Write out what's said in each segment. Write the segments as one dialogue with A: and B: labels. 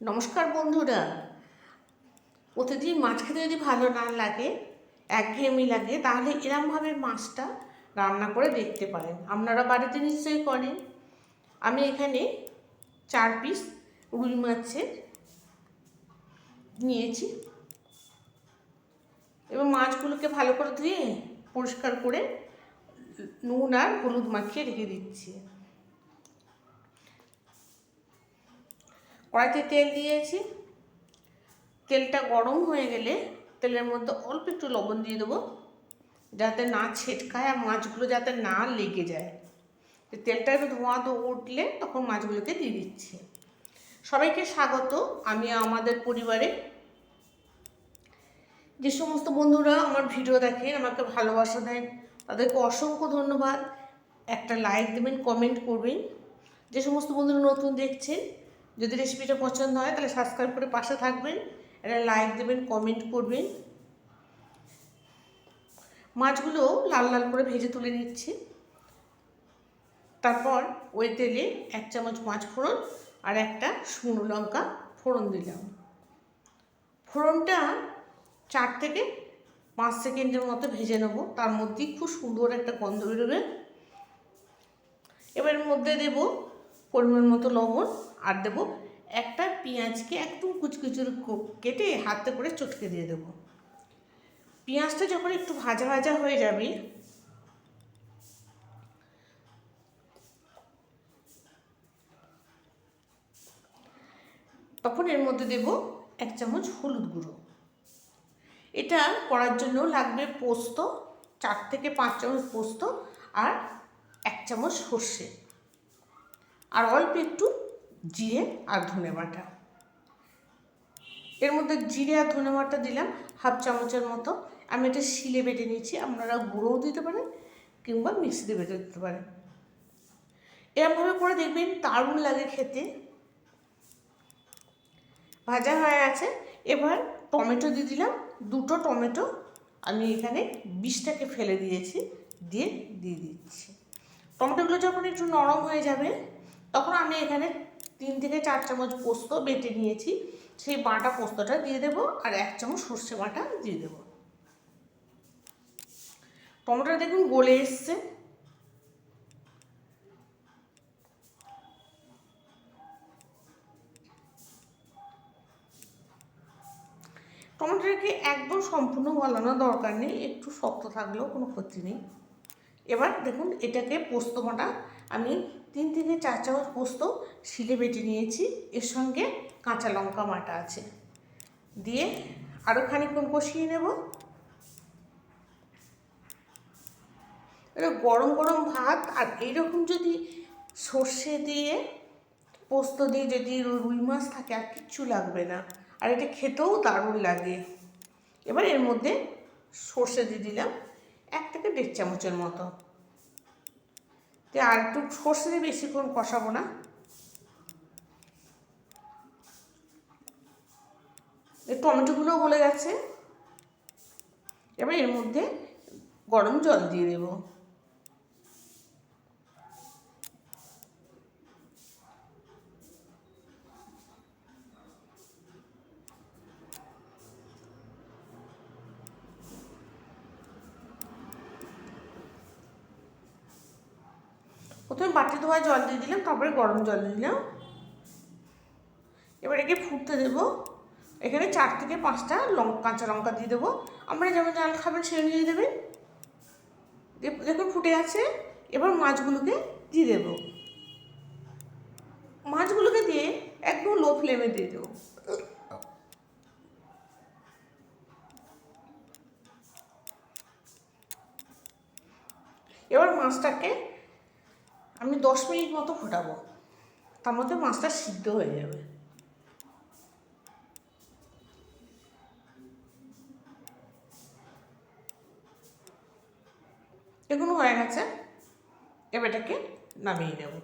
A: নমস্কার বন্ধুরা। প্রতিদিন মাছ খেতে যদি ভালো না লাগে, একঘেয়েমি লাগে, তাহলে এরমভাবে মাছটা রান্না করে দেখতে পারেন। আপনারা বাড়িতে নিশ্চয়ই করেন। আমি এখানে চার পিস রুই মাছের নিয়েছি। এবং মাছগুলোকে ভালো করে ধুয়ে পরিষ্কার করে নুন আর হলুদ মাখিয়ে রেখে দিচ্ছি। কড়াইতে তেল দিয়েছি। তেলটা গরম হয়ে গেলে তেলের মধ্যে অল্প একটু লবণ দিয়ে দেবো, যাতে না ছেটকায় আর মাছগুলো যাতে না লেগে যায়। তেলটা একটু ধোঁয়া তো উঠলে তখন মাছগুলোকে দিয়ে দিচ্ছি। সবাইকে স্বাগত। আমি আমাদের পরিবারে যে সমস্ত বন্ধুরা আমার ভিডিও দেখেন, আমাকে ভালোবাসা দেন, তাদেরকে অসংখ্য ধন্যবাদ। একটা লাইক দেবেন কমেন্ট করবেন। যে সমস্ত বন্ধুরা নতুন দেখছেন যদি রেসিপিটা পছন্দ হয়, তাহলে সাবস্ক্রাইব করে পাশে থাকবেন, একটা লাইক দেবেন কমেন্ট করবেন। মাছগুলো লাল লাল করে ভেজে তুলে নিচ্ছি। তারপর ওই তেলে এক চামচ পাঁচ ফোড়ন আর একটা শুকনো লঙ্কা ফোড়ন দিলাম। ফোড়নটা চার থেকে পাঁচ সেকেন্ডের মতো ভেজে নেব। তার মধ্যেই খুব সুন্দর একটা গন্ধ বেরোবে। এবার মধ্যে দেব পরিমাণ মতো লবণ। আর দেব একটা পেঁয়াজকে একদম কুচকুচুর কেটে হাতে করে চটকে দিয়ে দেব। পেঁয়াজটা যখন একটু ভাজা ভাজা হয়ে যাবে, তখন এর মধ্যে দেব এক চামচ হলুদ গুঁড়ো। এটা করার জন্য লাগবে পোস্ত, চার থেকে পাঁচ চামচ পোস্ত আর এক চামচ সর্ষে। আর অল্প একটু জিরে আর ধনে বাটা। এর মধ্যে জিরে আর ধনে বাটা দিলাম হাফ চামচের মতো। আমি এটা শিলে বেটে নিয়েছি, আপনারা গুঁড়োও দিতে পারেন কিংবা মিক্সিতে বেটে দিতে পারেন। এরমভাবে করে দেখবেন দারুণ লাগে খেতে। ভাজা হয়ে আছে এবার টমেটো দিয়ে দিলাম। দুটো টমেটো আমি এখানে বিষটাকে ফেলে দিয়েছি, দিয়ে দিয়ে দিচ্ছি। টমেটোগুলো যখন একটু নরম হয়ে যাবে, তখন আমি এখানে তিন থেকে চার চামচ পোস্ত বেটে নিয়েছি, সেই বাটা পোস্তটা দিয়ে দেবো আর এক চামচ সর্ষে বাটা দিয়ে দেবো। টমেটোটা দেখুন গলে এসছে। টমেটোটাকে একদম সম্পূর্ণ গলানো দরকার নেই, একটু শক্ত থাকলেও কোনো ক্ষতি নেই। এবার দেখুন এটাকে পোস্ত বাটা আমি তিন থেকে চার চামচ পোস্ত, শিলে বেটে নিয়েছি। এর সঙ্গে কাঁচা লঙ্কা মাটা আছে। দিয়ে আরও খানিকক্ষণ কষিয়ে নেব। এটা গরম গরম ভাত আর এইরকম যদি সর্ষে দিয়ে, পোস্ত দিয়ে যদি রুই মাছ থাকে আর কিচ্ছু লাগবে না। আর এটা খেতেও দারুণ লাগে। এবার এর মধ্যে সর্ষে দিয়ে দিলাম এক থেকে দেড় চামচের মতো। তো আর একটু সর্ষে দিয়ে বেশিক্ষণ কষাবো না। টমেটোগুলো গলে গেছে। এবার এর মধ্যে গরম জল দিয়ে দেবো। প্রথমে বাটি ধোয়া জল দিয়ে দিলাম, তারপরে গরম জল দিলাম। এবার একে ফুটতে দেবো। এখানে চার থেকে পাঁচটা লঙ্কা কাঁচা লঙ্কা দিয়ে দেবো। আপনারা যেমন জাল খাবেন সেই অনুযায়ী দেবেন। দেখুন ফুটে আছে। এবার মাছগুলোকে দিয়ে দেবো। মাছগুলোকে দিয়ে একদম লো ফ্লেমে দিয়ে দেবো। এবার মাছটাকে আমি দশ মিনিট মতো ফোটাবো। তার মধ্যে মাছটা সিদ্ধ হয়ে যাবে। এগুলো হয়ে গেছে। এবার এটাকে নামিয়ে নেব।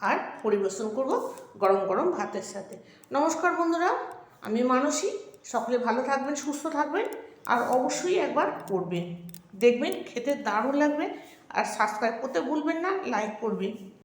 A: আর পরিবেশন করব গরম গরম ভাতের সাথে। নমস্কার বন্ধুরা, আমি মানসী। সকলে ভালো থাকবেন, সুস্থ থাকবেন। আর অবশ্যই একবার করবেন। দেখবেন খেতে দারুণ লাগবে। আর সাবস্ক্রাইব করতে ভুলবেন না লাইক করবেন।